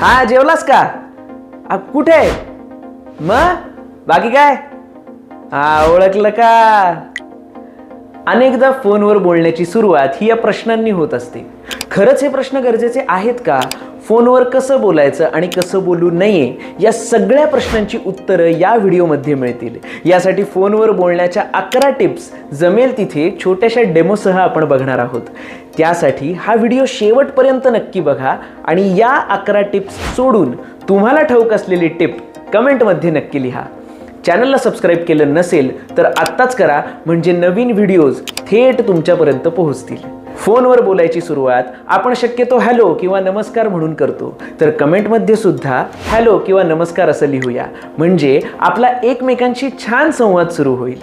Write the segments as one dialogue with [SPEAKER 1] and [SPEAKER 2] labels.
[SPEAKER 1] हा जेवलास का? कुठे? मग बाकी काय? हा ओळखलं का? अनेकदा फोनवर बोलण्याची सुरुवात ही या प्रश्नांनी होत असते. खरंच हे प्रश्न गरजेचे आहेत का? फोनवर कसं बोलायचं आणि कसं बोलू नये या सगळ्या प्रश्नांची उत्तरं या व्हिडिओमध्ये मिळतील. यासाठी फोनवर बोलण्याच्या अकरा टिप्स जमेल तिथे. छोट्याशा डेमोसह आपण बघणार आहोत. त्यासाठी हा व्हिडिओ शेवटपर्यंत नक्की बघा आणि या अकरा टिप्स सोडून तुम्हाला ठाऊक असलेली टिप कमेंटमध्ये नक्की लिहा. चॅनलला सबस्क्राईब केलं नसेल तर आत्ताच करा म्हणजे नवीन व्हिडिओज थेट तुमच्यापर्यंत पोहोचतील. फोनवर बोलायची सुरुवात आपण शक्यतो हॅलो किंवा नमस्कार म्हणून करतो. तर कमेंटमध्ये सुद्धा हॅलो किंवा नमस्कार असं लिहूया. म्हणजे आपला एकमेकांशी छान संवाद सुरू होईल.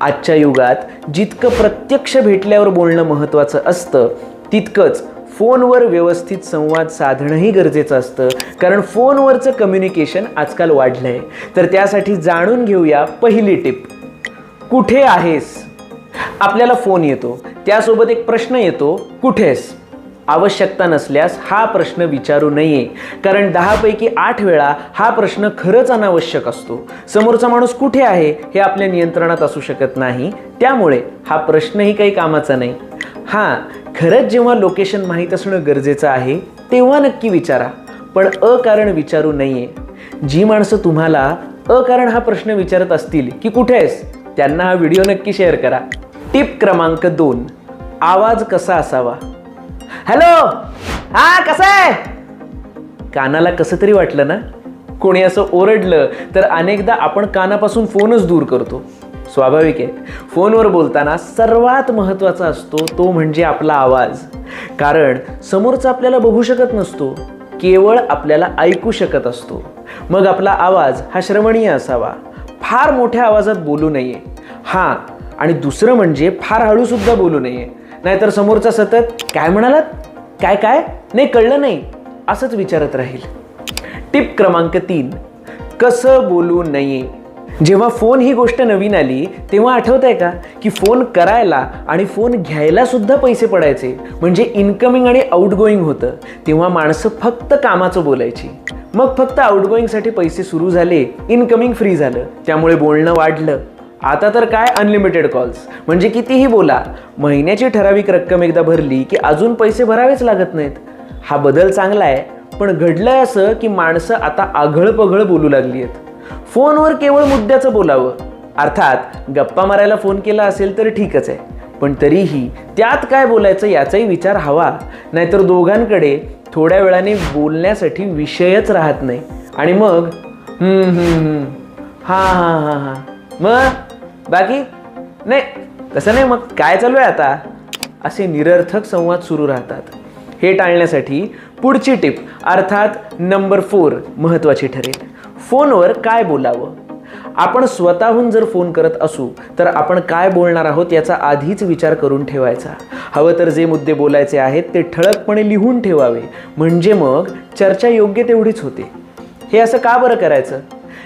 [SPEAKER 1] आजच्या युगात जितकं प्रत्यक्ष भेटल्यावर बोलणं महत्त्वाचं असतं तितकंच फोनवर व्यवस्थित संवाद साधणंही गरजेचं असतं. कारण फोनवरचं कम्युनिकेशन आजकाल वाढलं आहे तर त्यासाठी जाणून घेऊया पहिली टिप. कुठे आहेस? आपल्याला फोन येतो त्यासोबत एक प्रश्न येतो कुठेस आवश्यकता नसल्यास हा प्रश्न विचारू नये. कारण दहापैकी आठ वेळा हा प्रश्न खरंच अनावश्यक असतो. समोरचा माणूस कुठे आहे हे आपल्या नियंत्रणात असू शकत नाही. त्यामुळे हा प्रश्नही काही कामाचा नाही. हां खरंच जेव्हा लोकेशन माहीत असणं गरजेचं आहे तेव्हा नक्की विचारा. पण अकारण विचारू नये. जी माणसं तुम्हाला अकारण हा प्रश्न विचारत असतील की कुठे आहेस? त्यांना हा व्हिडिओ नक्की शेअर करा. टिप क्रमांक दोन. आवाज कसा असावा? हॅलो हा कसा आहे? कानाला कसं तरी वाटलं ना? कोणी असं ओरडलं तर अनेकदा आपण कानापासून फोनच दूर करतो. स्वाभाविक आहे. फोनवर बोलताना सर्वात महत्त्वाचा असतो तो म्हणजे आपला आवाज. कारण समोरचा आपल्याला बघू शकत नसतो केवळ आपल्याला ऐकू शकत असतो. मग आपला आवाज हा श्रवणीय असावा. फार मोठ्या आवाजात बोलू नये. हां आणि दुसरं म्हणजे फार हळूसुद्धा बोलू नये. नाहीतर समोरचा सतत काय म्हणालात? काय काय? नाही कळलं नाही. असंच विचारत राहील. टिप क्रमांक तीन कसं बोलू नये? जेव्हा फोन ही गोष्ट नवीन आली तेव्हा आठवत आहे का? की फोन करायला आणि फोन घ्यायला सुद्धा पैसे पडायचे. म्हणजे इनकमिंग आणि आउटगोईंग होतं. तेव्हा माणसं फक्त कामाचं बोलायची. मग फक्त आउटगोईंगसाठी पैसे सुरू झाले इनकमिंग फ्री झालं. त्यामुळे बोलणं वाढलं. आता तर काय अनलिमिटेड कॉल्स म्हणजे कितीही बोला महिन्याची ठराविक रक्कम एकदा भरली की अजून पैसे भरावेच लागत नाहीत. हा बदल चांगला आहे पण घडलंय असं की माणसं आता आघळपघळ बोलू लागली आहेत फोनवर केवळ मुद्द्याचं बोलावं. अर्थात गप्पा मारायला फोन केला असेल तर ठीकच आहे. पण तरीही त्यात काय बोलायचं याचाही विचार हवा. नाहीतर दोघांकडे थोड्या वेळाने बोलण्यासाठी विषयच राहत नाही. आणि मग? हां हां हां हां. मग? बाकी? नाही तसं नाही मग काय चालू आहे आता? असे निरर्थक संवाद सुरू राहतात. हे टाळण्यासाठी पुढची टिप अर्थात नंबर फोर महत्त्वाची ठरेल. फोनवर काय बोलावं? आपण स्वतःहून जर फोन करत असू तर आपण काय बोलणार आहोत याचा आधीच विचार करून ठेवायचा. हवं तर जे मुद्दे बोलायचे आहेत ते ठळकपणे लिहून ठेवावे. म्हणजे मग चर्चा योग्य तेवढीच होते. हे असं का बरं करायचं?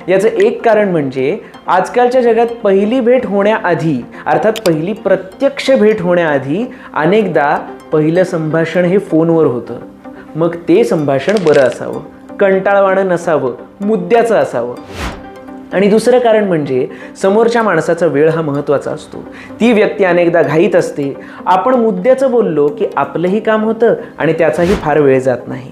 [SPEAKER 1] याचं एक कारण म्हणजे आजकालच्या जगात पहिली भेट होण्याआधी अर्थात पहिली प्रत्यक्ष भेट होण्याआधी अनेकदा पहिलं संभाषण हे फोनवर होतं. मग ते संभाषण बरं असावं कंटाळवाणं नसावं मुद्द्याचं असावं. आणि दुसरं कारण म्हणजे समोरच्या माणसाचा वेळ हा महत्त्वाचा असतो. ती व्यक्ती अनेकदा घाईत असते. आपण मुद्द्याचं बोललो की आपलंही काम होतं आणि त्याचाही फार वेळ जात नाही.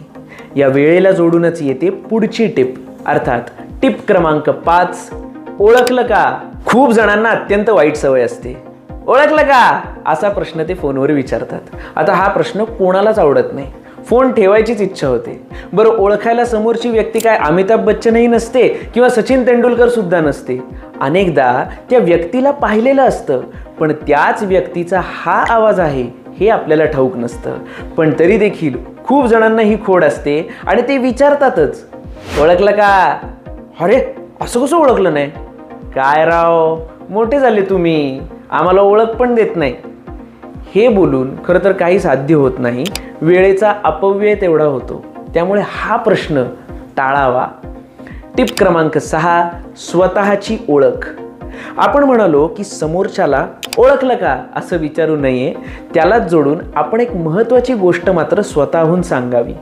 [SPEAKER 1] या वेळेला जोडूनच येते पुढची टिप अर्थात टिप क्रमांक पाच ओळखलं का? खूप जणांना अत्यंत वाईट सवय असते. ओळखलं का? असा प्रश्न ते फोनवर विचारतात. आता हा प्रश्न कोणालाच आवडत नाही. फोन ठेवायचीच इच्छा होते. बरं ओळखायला समोरची व्यक्ती काय अमिताभ बच्चनही नसते किंवा सचिन तेंडुलकर सुद्धा नसते? अनेकदा त्या व्यक्तीला पाहिलेलं असतं पण त्याच व्यक्तीचा हा आवाज आहे हे आपल्याला ठाऊक नसतं. पण तरी देखील खूप जणांना ही खोड असते आणि ते विचारतातच. ओळखलं का? अरे असं कसं ओळखलं नाही? काय राव मोठे झाले तुम्ही. आम्हाला ओळख पण देत नाही. हे बोलून खरं तर काही साध्य होत नाही. वेळेचा अपव्यय तेवढा होतो. त्यामुळे हा प्रश्न टाळावा. टिप क्रमांक सहा स्वतःची ओळख. आपण म्हणालो की समोरच्याला ओळखलं का असं विचारू नये. त्यालाच जोडून आपण एक महत्त्वाची गोष्ट मात्र स्वतःहून सांगावी.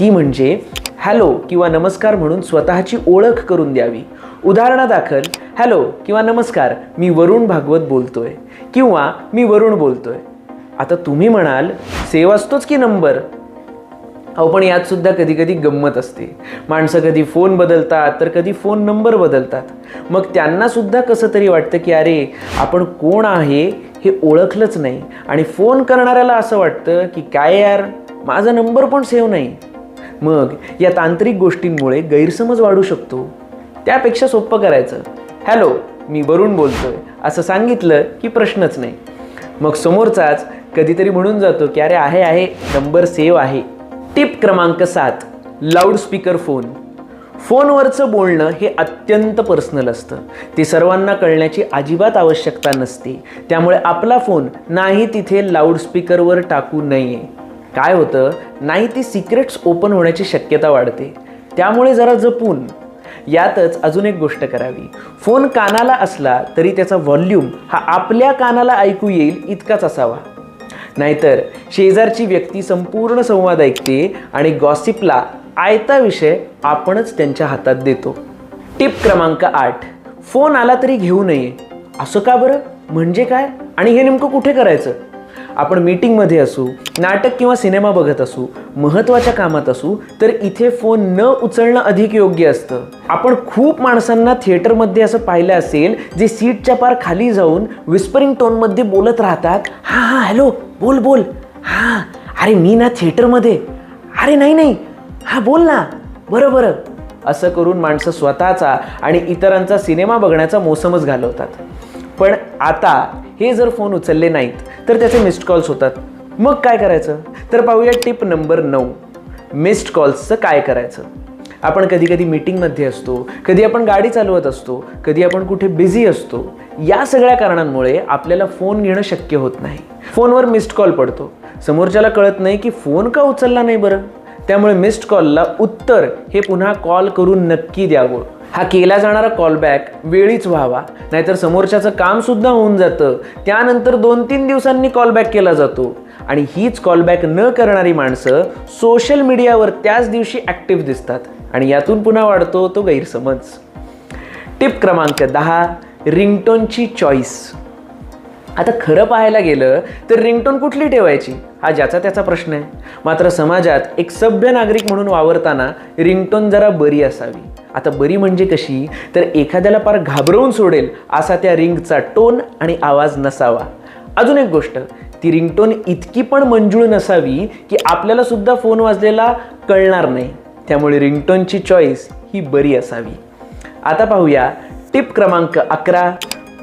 [SPEAKER 1] ती म्हणजे हॅलो किंवा नमस्कार म्हणून स्वतःची ओळख करून द्यावी. उदाहरणादाखल हॅलो किंवा नमस्कार मी वरुण भागवत बोलतोय. किंवा मी वरुण बोलतोय. आता तुम्ही म्हणाल सेव असतोच की नंबर? अहो पण यात सुद्धा कधी कधी गंमत असते. माणसं कधी फोन बदलतात तर कधी फोन नंबर बदलतात. मग त्यांना सुद्धा कसं तरी वाटतं की अरे आपण कोण आहे हे ओळखलंच नाही. आणि फोन करणाऱ्याला असं वाटतं की काय यार माझा नंबर पण सेव्ह नाही. मग या तांत्रिक गोष्टींमुळे गैरसमज वाढू शकतो. त्यापेक्षा सोपं करायचं. हॅलो मी वरुण बोलतोय. असं सांगितलं की प्रश्नच नाही. मग समोरचाच कधीतरी म्हणून जातो की अरे आहे आहे. नंबर सेव्ह आहे. टिप क्रमांक सात लाऊडस्पीकर फोन. फोनवरचं बोलणं हे अत्यंत पर्सनल असतं. ते सर्वांना कळण्याची अजिबात आवश्यकता नसते. त्यामुळे आपला फोन नाही तिथे लाऊडस्पीकरवर टाकू नये. काय होतं? नाही ती सिक्रेट्स ओपन होण्याची शक्यता वाढते. त्यामुळे जरा जपून यातच अजून एक गोष्ट करावी. फोन कानाला असला तरी त्याचा व्हॉल्यूम हा आपल्या कानाला ऐकू येईल इतकाच असावा. नाहीतर शेजारची व्यक्ती संपूर्ण संवाद ऐकते आणि गॉसिपला आयता विषय आपणच त्यांच्या हातात देतो. टिप क्रमांक आठ फोन आला तरी घेऊ नये. असं का बरं? म्हणजे काय? आणि हे नेमकं कुठे करायचं? आपण मीटिंगमध्ये असू नाटक किंवा सिनेमा बघत असू महत्त्वाच्या कामात असू तर इथे फोन न उचलणं अधिक योग्य असतं. आपण खूप माणसांना थिएटरमध्ये असं पाहिलं असेल जे सीटच्या पार खाली जाऊन विस्परिंग टोनमध्ये बोलत राहतात हां हां हॅलो बोल बोल. हां अरे मी ना थिएटरमध्ये. अरे नाही नाही. हां बोल ना. बरं बरं. असं करून माणसं स्वतःचा आणि इतरांचा सिनेमा बघण्याचा मोसमच घालवतात. पण आता हे जर फोन उचलले नाहीत तर त्याचे मिस्ड कॉल्स होतात. मग काय करायचं? तर पाहूया टिप नंबर नऊ. मिस्ड कॉल्सचं काय करायचं? आपण कधी कधी मीटिंगमध्ये असतो कधी आपण गाडी चालवत असतो कधी आपण कुठे बिझी असतो या सगळ्या कारणांमुळे आपल्याला फोन घेणं शक्य होत नाही. फोनवर मिस्ड कॉल पडतो. समोरच्याला कळत नाही की फोन का उचलला नाही बरं? त्यामुळे मिस्ड कॉलला उत्तर हे पुन्हा कॉल करून नक्की द्यावं. हा केला जाणारा कॉलबॅक वेळीच व्हावा नाहीतर समोरच्याचं काम सुद्धा होऊन जातं. त्यानंतर दोन तीन दिवसांनी कॉलबॅक केला जातो. आणि हीच कॉलबॅक न करणारी माणसं सोशल मीडियावर त्याच दिवशी ॲक्टिव्ह दिसतात. आणि यातून पुन्हा वाढतो तो गैरसमज. टिप क्रमांक दहा रिंगटोनची चॉईस आता खरं पाहायला गेलं तर रिंगटोन कुठली ठेवायची? हा ज्याचा त्याचा प्रश्न आहे. मात्र समाजात एक सभ्य नागरिक म्हणून वावरताना रिंगटोन जरा बरी असावी. आता बरी म्हणजे कशी? तर एखाद्याला फार घाबरवून सोडेल असा त्या रिंगचा टोन आणि आवाज नसावा. अजून एक गोष्ट ती रिंगटोन इतकी पण मंजूळ नसावी की आपल्याला सुद्धा फोन वाजलेला कळणार नाही. त्यामुळे रिंगटोनची चॉईस ही बरी असावी. आता पाहूया टिप क्रमांक अकरा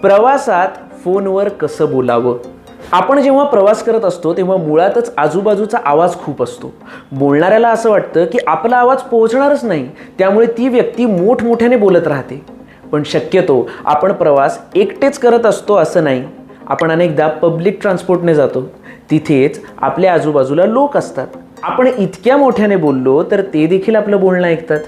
[SPEAKER 1] प्रवासात फोनवर कसं बोलावं? आपण जेव्हा प्रवास करत असतो तेव्हा मुळातच आजूबाजूचा आवाज खूप असतो. बोलणाऱ्याला असं वाटतं की आपला आवाज पोहोचणारच नाही त्यामुळे ती व्यक्ती मोठमोठ्याने बोलत राहते. पण शक्यतो आपण प्रवास एकटेच करत असतो असं नाही. आपण अनेकदा पब्लिक ट्रान्सपोर्टने जातो. तिथेच आपल्या आजूबाजूला लोक असतात. आपण इतक्या मोठ्याने बोललो तर ते देखील आपलं बोलणं ऐकतात.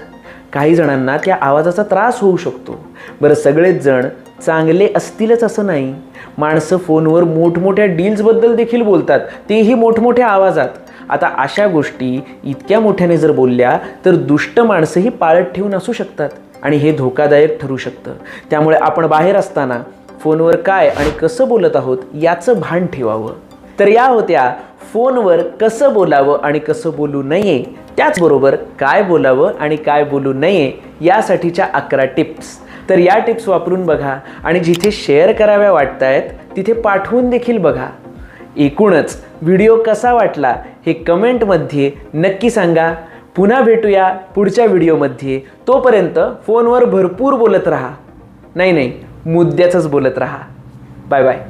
[SPEAKER 1] काही जणांना त्या आवाजाचा त्रास होऊ शकतो. बरं सगळेच जण चांगले असतीलच असं नाही. माणसं फोनवर मोठमोठ्या डील्सबद्दल देखील बोलतात. तेही मोठमोठ्या आवाजात. आता अशा गोष्टी इतक्या मोठ्याने जर बोलल्या तर दुष्ट माणसंही पाळत ठेवून असू शकतात आणि हे धोकादायक ठरू शकतं. त्यामुळे आपण बाहेर असताना फोनवर काय आणि कसं बोलत आहोत याचं भान ठेवावं. तर या होत्या फोनवर कसं बोलावं आणि कसं बोलू नये त्याचबरोबर काय बोलावं आणि काय बोलू नये यासाठीच्या अकरा टिप्स. तर या टिप्स वापरून बघा आणि जिथे शेअर कराव्या वाटत आहेत तिथे पाठवून देखील बघा. एकूणच व्हिडिओ कसा वाटला हे कमेंटमध्ये नक्की सांगा. पुन्हा भेटूया पुढच्या व्हिडिओमध्ये तोपर्यंत फोनवर भरपूर बोलत राहा. नाही नाही मुद्द्याचंच बोलत राहा. Bye bye